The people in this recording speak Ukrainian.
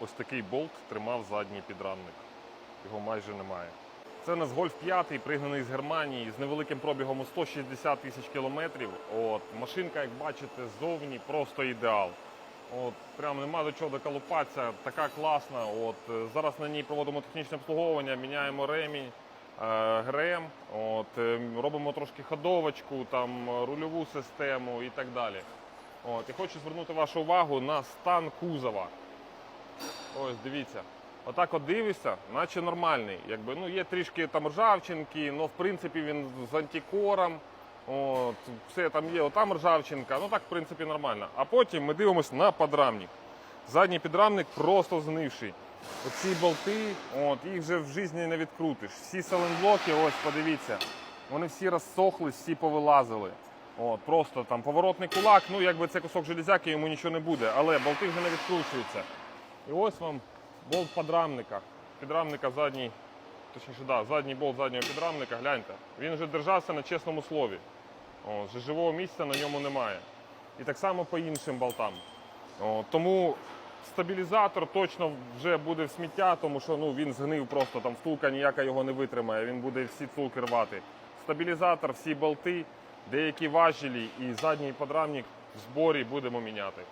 ось такий болт тримав задній підрамник. Його майже немає. Це у нас Golf 5, пригнаний з Германії з невеликим пробігом у 160 тисяч кілометрів. От, машинка, як бачите, ззовні просто ідеал. От, прям нема до чого доколупатися, така класна. От, е, зараз на ній проводимо технічне обслуговування, міняємо ремінь, е, ГРМ, от, е, робимо трошки ходовочку, там, рульову систему і так далі. От, і хочу звернути вашу увагу на стан кузова. Ось дивіться. Отак от дивишся, наче нормальний. Якби, ну, є трішки там ржавчинки, але в принципі він з антикором. От, все там є, отам ржавчинка, ну так в принципі нормально. А потім ми дивимося на подрамник. Задній підрамник просто знивший. Оці болти, от, їх вже в житті не відкрутиш. Всі саленблоки, ось подивіться, вони всі розсохлись, всі повилазили. От, просто там поворотний кулак, ну якби це кусок железяки, йому нічого не буде, але болти вже не відкручуються. І ось вам болт підрамника. Підрамника задній, точніше, да, задній болт заднього підрамника, гляньте. Він вже держався на чесному слові. О, вже живого місця на ньому немає. І так само по іншим болтам. О, тому стабілізатор точно вже буде в сміття, тому що ну, він згнив просто, там втулка ніяка його не витримає, він буде всі втулки рвати. Стабілізатор, всі болти, деякі важелі і задній подрамник в зборі будемо міняти.